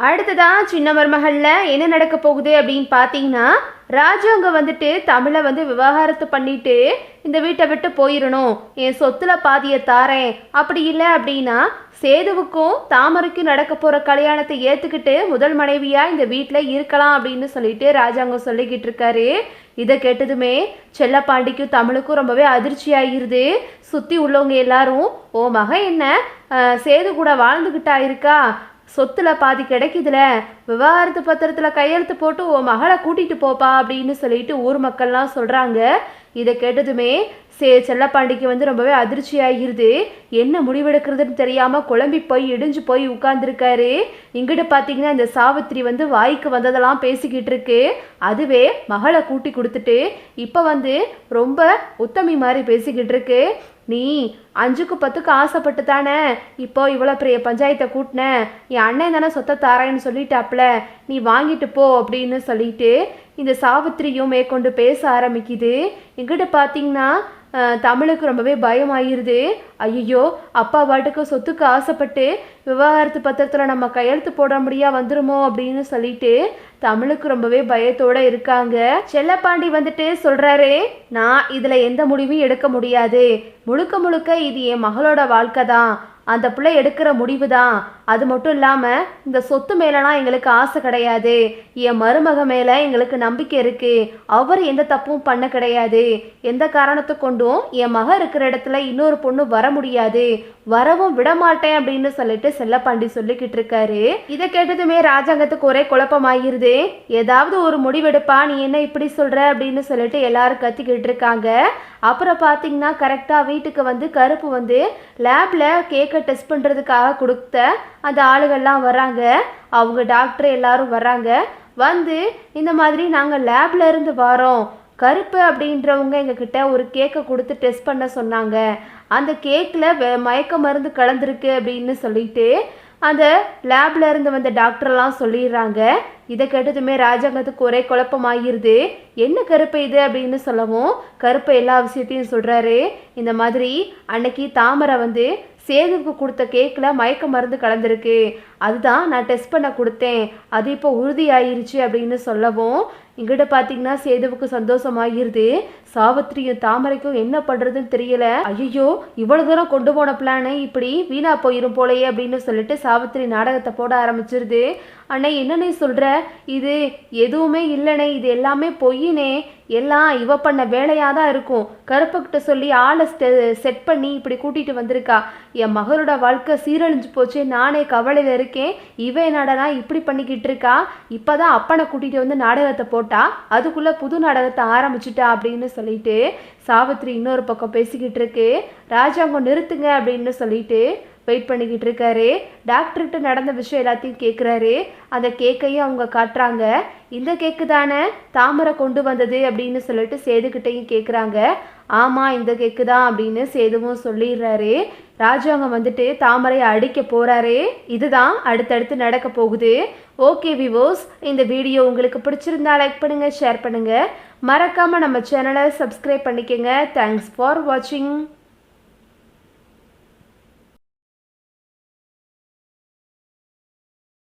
அடுத்ததான் சின்ன மருமகளில் என்ன நடக்க போகுது அப்படின்னு பார்த்தீங்கன்னா ராஜாங்க வந்துட்டு தமிழை வந்து விவாகரத்து பண்ணிட்டு இந்த வீட்டை விட்டு போயிடணும் என் சொத்துல பாதியை தாரேன் அப்படி இல்லை அப்படின்னா சேதுவுக்கும் தாமரைக்கும் நடக்க போகிற கல்யாணத்தை ஏற்றுக்கிட்டு முதல் மனைவியாக இந்த வீட்டில் இருக்கலாம் அப்படின்னு சொல்லிட்டு ராஜாங்கம் சொல்லிக்கிட்டு இருக்காரு. இதை கேட்டதுமே செல்லப்பாண்டிக்கும் தமிழுக்கும் ரொம்பவே அதிர்ச்சி ஆகிருது. சுற்றி உள்ளவங்க எல்லாரும் ஓ மக என்ன? சேது கூட வாழ்ந்துக்கிட்டா இருக்கா? சொத்துல பாதி கிடைக்குதுல விவாகரத்து பத்திரத்துல கையெழுத்து போட்டு உன் மகளை கூட்டிட்டு போப்பா அப்படின்னு சொல்லிட்டு ஊர் மக்கள்லாம் சொல்றாங்க. இதை கேட்டதுமே சே செல்லப்பாண்டிக்கு வந்து ரொம்பவே அதிர்ச்சி ஆகிருது என்ன முடிவெடுக்கிறதுன்னு தெரியாமல் குழம்பி போய் இடிஞ்சு போய் உட்கார்ந்துருக்காரு. இங்கிட்ட பார்த்தீங்கன்னா இந்த சாவித்திரி வந்து வாய்க்கு வந்ததெல்லாம் பேசிக்கிட்டு இருக்கு. அதுவே மகளை கூட்டி கொடுத்துட்டு இப்போ வந்து ரொம்ப உத்தமி மாதிரி பேசிக்கிட்டு இருக்கு. நீ அஞ்சுக்கு பத்துக்கு ஆசைப்பட்டு தானே? இப்போ இவ்வளோ பெரிய பஞ்சாயத்தை கூட்டின. என் அண்ணன் தானே சொத்தை தாரேன்னு சொல்லிட்டாப்ல நீ வாங்கிட்டு போ அப்படின்னு சொல்லிட்டு இந்த சாவித்திரியும் மேற்கொண்டு பேச ஆரம்பிக்குது. எங்கிட்ட பார்த்தீங்கன்னா தமிழுக்கு ரொம்பவே பயம் ஆயிடுது ஐயோ அப்பா பாட்டுக்கு சொத்துக்கு ஆசைப்பட்டு விவாகரத்து பத்திரத்தில் நம்ம கையெழுத்து போட முடியா வந்துருமோ அப்படின்னு சொல்லிட்டு தமிழுக்கு ரொம்பவே பயத்தோட இருக்காங்க. செல்லப்பாண்டி வந்துட்டு சொல்றாரு நான் இதில் எந்த முடிவும் எடுக்க முடியாது. முழுக்க முழுக்க இது என் மகளோட வாழ்க்கை தான். அந்த பிள்ளை எடுக்கிற முடிவு தான் அது மட்டும் இல்லாமல் இந்த சொத்து மேலலாம் எங்களுக்கு ஆசை கிடையாது. என் மருமக மேலே எங்களுக்கு நம்பிக்கை இருக்கு. அவர் எந்த தப்பும் பண்ண கிடையாது. எந்த காரணத்தை கொண்டும் என் மக இருக்கிற இடத்துல இன்னொரு பொண்ணு வர முடியாது. வரவும் விட மாட்டேன் அப்படின்னு சொல்லிட்டு செல்லப்பாண்டி சொல்லிக்கிட்டு இருக்காரு. இதை கேட்டதுமே ராஜாங்கத்துக்கு ஒரே குழப்பமாயிருது. ஏதாவது ஒரு முடிவெடுப்பா நீ என்ன இப்படி சொல்ற அப்படின்னு சொல்லிட்டு எல்லாரும் கத்திக்கிட்டு இருக்காங்க. அப்புறம் பார்த்தீங்கன்னா கரெக்டாக வீட்டுக்கு வந்து கருப்பு வந்து லேபில் கேக்கை டெஸ்ட் பண்ணுறதுக்காக கொடுத்த அந்த ஆளுகள்லாம் வராங்க அவங்க டாக்டர் எல்லாரும் வராங்க வந்து இந்த மாதிரி நாங்கள் லேப்ல இருந்து வரோம் கருப்பு அப்படின்றவங்க எங்ககிட்ட ஒரு கேக்கை கொடுத்து டெஸ்ட் பண்ண சொன்னாங்க. அந்த கேக்கில் மயக்க மருந்து கலந்துருக்கு அப்படின்னு சொல்லிட்டு அந்த லேப்ல இருந்து வந்த டாக்டர்லாம் சொல்லிடுறாங்க. இதை கேட்டதுமே ராஜாங்கத்துக்கு ஒரே குழப்பமாகிருது என்ன கருப்பு இது? அப்படின்னு சொல்லவும் கருப்பு எல்லா விஷயத்தையும் சொல்கிறாரு இந்த மாதிரி அன்னைக்கு தாமரை வந்து சேதுவுக்கு கொடுத்த கேக்கில் மயக்க மருந்து கலந்துருக்கு. அதுதான் நான் டெஸ்ட் பண்ண கொடுத்தேன். அது இப்போ உறுதியாயிருச்சு அப்படின்னு சொல்லவும் இங்கிட்ட பார்த்தீங்கன்னா சேதுவுக்கு சந்தோஷமாகிருது சாவித்திரியும் தாமரைக்கும் என்ன பண்ணுறதுன்னு தெரியல. ஐயோ இவ்வளோ தூரம் கொண்டு போன பிளானு இப்படி வீணா போயிரும் போலயே அப்படின்னு சொல்லிட்டு சாவித்திரி நாடகத்தை போட ஆரம்பிச்சிருது. அண்ணே என்னண்ணே சொல்கிற இது எதுவுமே இல்லைண்ணே இது எல்லாமே பொய்யினே. எல்லாம் இவ பண்ண வேலையாக தான் இருக்கும். கருப்புக்கிட்ட சொல்லி ஆளை செட் பண்ணி இப்படி கூட்டிகிட்டு வந்திருக்கா. என் மகளோட வாழ்க்கை சீரழிஞ்சு போச்சு. நானே கவலையில் இருக்கேன். இவ என்னடனா இப்படி பண்ணிக்கிட்டு இருக்கா? இப்போ தான் அப்பனை கூட்டிகிட்டு வந்து நாடகத்தை போட்டா? அதுக்குள்ளே புது நாடகத்தை ஆரம்பிச்சிட்டா அப்படின்னு சொல்லிட்டு சாவித்திரி இன்னொரு பக்கம் பேசிக்கிட்டு இருக்கு. ராஜாங்கம் நிறுத்துங்க அப்படின்னு சொல்லிட்டு வெயிட் பண்ணிக்கிட்டு இருக்காரு. டாக்டர்கிட்ட நடந்த விஷயம் எல்லாத்தையும் கேட்குறாரு அந்த கேக்கையும் அவங்க காட்டுறாங்க. இந்த கேக்கு தானே தாமரை கொண்டு வந்தது அப்படின்னு சொல்லிட்டு சேதுக்கிட்டையும் கேட்குறாங்க ஆமாம் இந்த கேக்கு தான் அப்படின்னு சேதுவும் சொல்லிடுறாரு. ராஜாங்க வந்துட்டு தாமரையை அடிக்க போகிறாரு இதுதான் அடுத்தடுத்து நடக்க போகுது. ஓகே விவோஸ் இந்த வீடியோ உங்களுக்கு பிடிச்சிருந்தா லைக் பண்ணுங்கள் ஷேர் பண்ணுங்கள் மறக்காமல் நம்ம சேனலை சப்ஸ்கிரைப் பண்ணிக்கோங்க. தேங்க்ஸ் ஃபார் வாட்சிங்